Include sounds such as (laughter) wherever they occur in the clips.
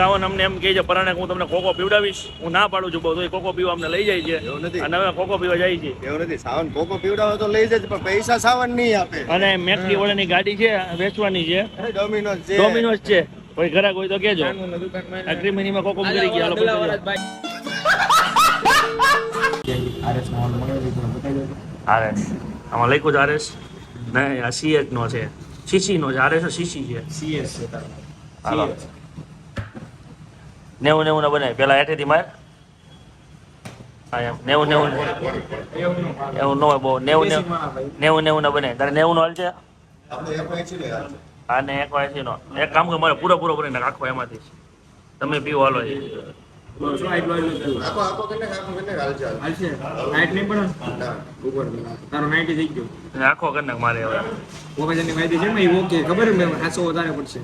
સાવન અમને એમ કહે છે પરાણે કે હું તમને કોકો પીવડાવીશ. હું ના પાડું છું બહુ તો એ કોકો પીવા અમને લઈ જાય છે. અને હવે કોકો પીવા જાય છે. એવું નથી. સાવન કોકો પીવડાવો તો લઈ જાય પણ પૈસા સાવન નહીં આપે. અને મેકડી વાળાની ગાડી છે વેચવાની છે. ડોમિનોઝ છે. ડોમિનોઝ છે. કોઈ ઘરે કોઈ તો કેજો આ ક્રિમિનીમાં કોકો કરી ગયા બતાવી દો. આરએસ આમાં લખ્યું છે આરએસ નહીં આ સીએચ નો છે. સીસી નો છે આરએસ સીસી છે. હાલો. નેવું નેવું ના બનાય. પેલા હેઠેથી માર. નેવું નેવું એવું ન હોય બહુ. નેવું નેવું. નેવું નેવું ના બનાય. તારે નેવું નો હાલ છે. હા ને એક નો. એક કામ કર મારે પૂરો પૂરો રાખો એમાંથી. તમે પીવો હાલો આખો આખો આખો આખો કરી નાખ મારે હવે. માહિતી છે ને ખબર છે વધારે પડશે.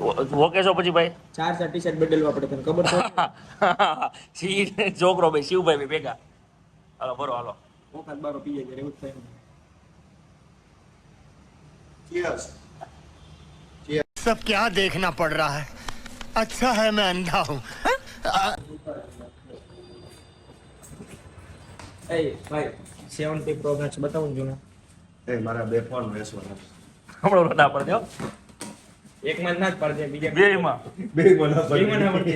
ઓકે છો પછી ભાઈ? ચાર ચાર ટી શર્ટ બદલવા પડે તને ખબર છે? (laughs) સી જોકરો ભાઈ શિવભાઈ ભાઈ ભેગા. હાલો બરો હાલો. વખત બારો પી જાય એવું થાય ચીયર્સ ચીયર્સ સબ ક્યાં દેખના પડ રહા હે અચ્છા હે મેં અંધા હું એ ભાઈ સેવન પી પ્રોગ્રામ્સ બતાવું જો એ મારા બે ફોન વેસવાના હમણાં ના પડ્યો હો. એક માં ના જ પડશે બીજા બે માં બે મને બે માં ના પડે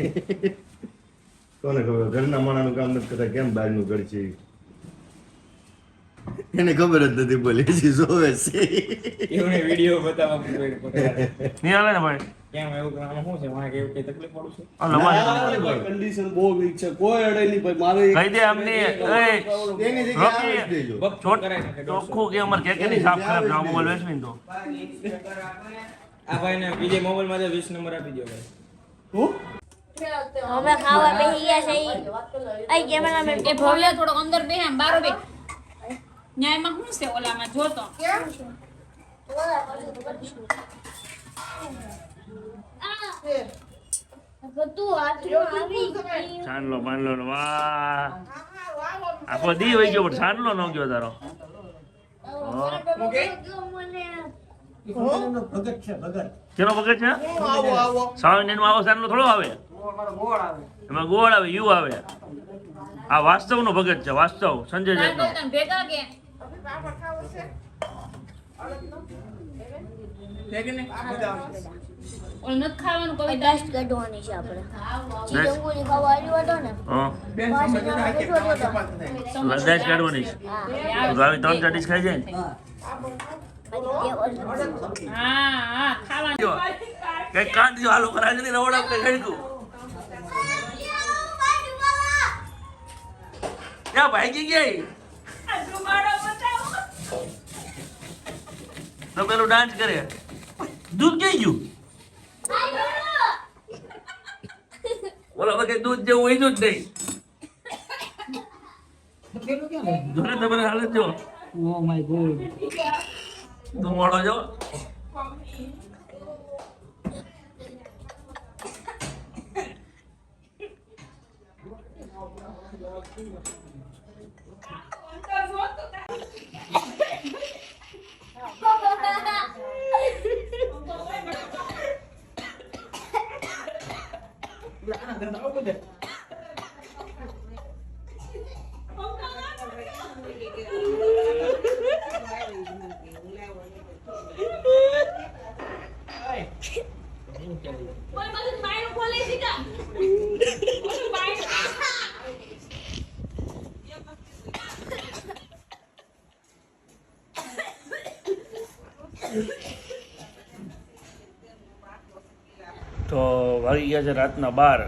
કોને ખબર? ઘરના માણાનું કામ નથી કરતા કેમ બહારનું ઘર છે? એને ખબર જ નથી બોલી છે જોવે છે. એમને વીડિયો બતાવવા પડે નહીં હાલે ને ભાઈ? કેમ એવું આમાં શું છે? વાંક એવું કઈ તકલીફ પડું છે? હાલો કન્ડિશન બહુ વીક છે. કોઈ અડે નહીં ભાઈ મારે કહી દે એની જગ્યાએ દેજો. ચોખ્ખું કે અમારે કે કે સાફ ખરાબ આ મોબાઈલ તો. આ ભાઈને બીજે મોબાઈલમાં વીસ નંબર આપી દો ભાઈ. અમે ખાવા બેસી ગયા છે આઈ કેમેરામેન એ ભવ્ય થોડોક અંદર બે આમ બારો બે. ન્યાયમાં શું છે ઓલામાં? જોતો બાંડલો ને. વાહ. આખો દી વહી ગયો પણ સાંડલો ન ગયો તારો. કેનો પકડ છે? સાવન એનો આવો. સાંડલો થોડો આવે. એમાં ગોળ આવે યુ આવે. આ વાસ્તવનો ભગત છે વાસ્તવ. સંજય તને ભેગા કે? આવી ત્રણ ચાર ડીશ ખાઈ જાય હા ખાવાનું કઈ કાંદ જો હાલો કરાજ નહીં રવડા કઈ ગણકું ક્યાં ભાગી ગઈ તો પેલું ડાન્સ કરે દૂધ કઈ ગયું બોલો વખત દૂધ જેવું હોય જ નહીં જોને તમારે હાલત જો. ઓ માય ગોડ તું મોડો જો કોઈ તો વાગી ગયા છે રાતના બાર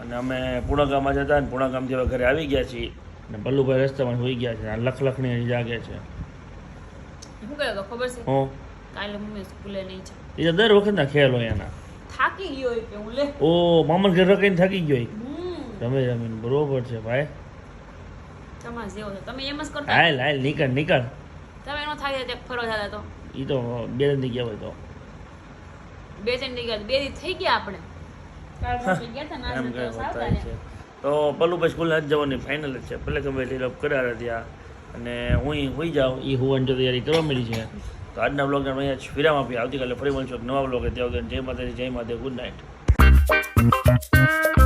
અને અમે પુણાગામમાં જતા ને પુણાગામથી હવે ઘરે આવી ગયા છીએ. અને ભલ્લુભાઈ રસ્તામાં હોઈ ગયા છે. લખ લખણી જાગે છે. શું કર્યો ખબર છે? હું? કાલે મમ્મી સ્કૂલે નહીં છે એ દર વખતના ખેલ હોય એના. થાકી ગયો કે હું લે. ઓ મામા ઘર રખાઈને થાકી ગયો રમે રમીને બરોબર છે ભાઈ. તમારે જેવો છે. તમે એમ જ કરતા. હાલ હાલ નીકળ નીકળ. તમે એનો થાય છે ફરવા જતા તો. એ તો બે દિન ગયા હોય તો. બે ત્રણ ગયા બે દી થઈ ગયા આપણે. તો છે. તો સ્કૂલ નથી જવાની ફાઇનલ જ છે. ભલે ગમે એટલી લોક કર્યા ત્યાં અને હું હોઈ જાઉં. એ હોવાની તૈયારી કરવા મળી છે. તો આજના બ્લોગને અહીંયા જ વિરામ આપી આવતીકાલે ફરી મળશું નવા બ્લોગ ત્યાં જય માતાજી, જય માતા ગુડ નાઇટ